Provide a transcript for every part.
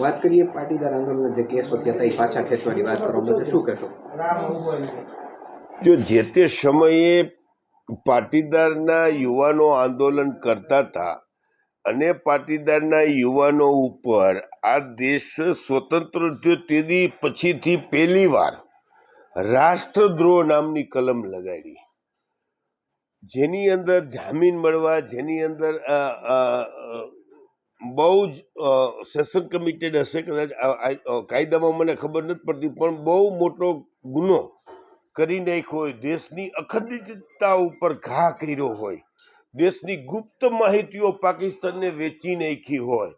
વાત કરીએ પાટીદાર આંદોલનના જે કેસો થયા પાછા ખેંચવાની વાત કરો તો શું કહેશો? જો જે તે સમયે પાટીદારના યુવાનો આંદોલન કરતા હતા અને પાટીદારના યુવાનો ઉપર આ દેશ સ્વતંત્ર થયો તેની પછીથી પહેલી વાર રાષ્ટ્રદ્રોહ નામની કલમ લગાડી. જેની અંદર જામીન મળવા, જેની અંદર બહુ જ સેશન કમિટેડ હશે કદાચ કાયદામાં મને ખબર નથી પડતી, પણ બહુ મોટો ગુનો કરી નાખ્યો હોય, દેશની અખંડિતતા ઉપર ઘા કર્યો હોય, દેશની ગુપ્ત માહિતીઓ પાકિસ્તાનને વેચી નાખી હોય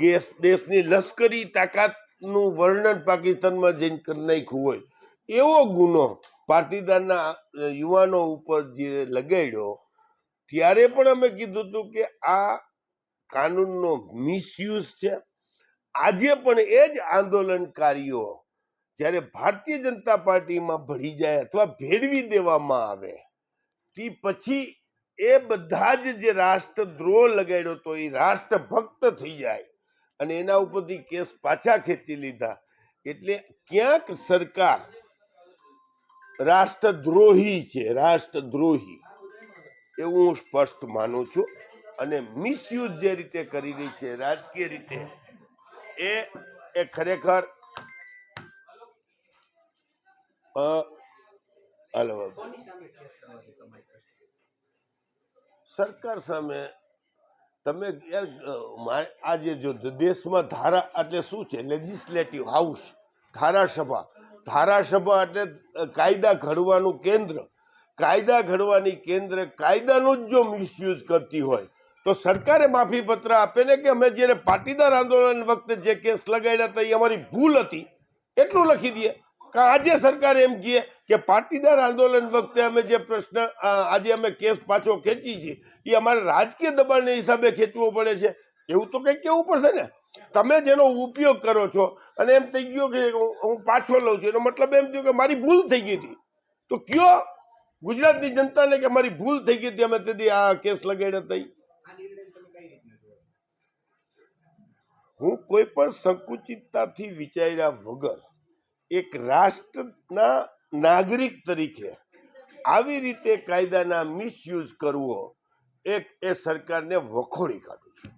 દેશ દેશની લશ્કરી તાકાતનું વર્ણન પાકિસ્તાનમાં જઈને કરી નાખ્યું હોય, એવો ગુનો પાટીદારના યુવાનો ઉપર જે લગાડ્યો, ત્યારે પણ અમે કીધું હતું કે આ કાનૂનનો મિસયુઝ છે. આજે પણ એ જ આંદોલનકારીઓ જ્યારે ભારતીય જનતા પાર્ટીમાં ભળી જાય અથવા ભેળવી દેવામાં આવે, તે પછી એ બધા જ જે રાષ્ટ્રદ્રોહ લગાડ્યો તો એ રાષ્ટ્રભક્ત થઈ જાય અને એના ઉપરથી કેસ પાછા ખેંચી લીધા. એટલે ક્યાંક સરકાર રાષ્ટ્રદ્રોહી છે, રાષ્ટ્રદ્રોહી. એવું હું સ્પષ્ટ માનું છું. અને મિસયુઝ જે રીતે કરી રહી છે, રાજકીય રીતે, એ એ ખરેખર સરકાર સામે તમે યાર આજે જો દેશમાં ધારા, એટલે શું છે? Legislative house ધારાસભા. ધારાસભા એટલે કાયદા ઘડવાનું કેન્દ્ર. કાયદા ઘડવાની કેન્દ્ર કાયદાનો જ જો મિસયુઝ કરતી હોય તો સરકારે માફી પત્ર આપે ને કે અમે જ્યારે પાટીદાર આંદોલન વખતે જે કેસ લગાડ્યા હતા, એ અમારી ભૂલ હતી. એટલું લખી દઈએ. કે આજે સરકાર એમ કહે કે પાટીદાર આંદોલન વખતે અમે જે પ્રશ્ન આજે અમે કેસ પાછો ખેંચી છીએ, એ અમારે રાજકીય દબાણને હિસાબે ખેંચવો પડે છે. એવું તો કંઈક કેવું પડશે ને. તમે જેનો ઉપયોગ કરો છો, અને એમ થઈ ગયો કે હું પાછો લઉં છું, એનો મતલબ એમ થયો કે મારી ભૂલ થઈ ગઈ હતી. તો કયો? ગુજરાતની જનતાને કે મારી ભૂલ થઈ ગઈ હતી, અમે તેથી આ કેસ લગાડ્યા હતા હું કોઈ પણ સંકુચિતતાથી વિચાર્યા વગર એક રાષ્ટ્રના નાગરિક તરીકે આવી રીતે કાયદાના મિસયુઝ કરવો, એક એ સરકારને વખોડી કાઢું છું.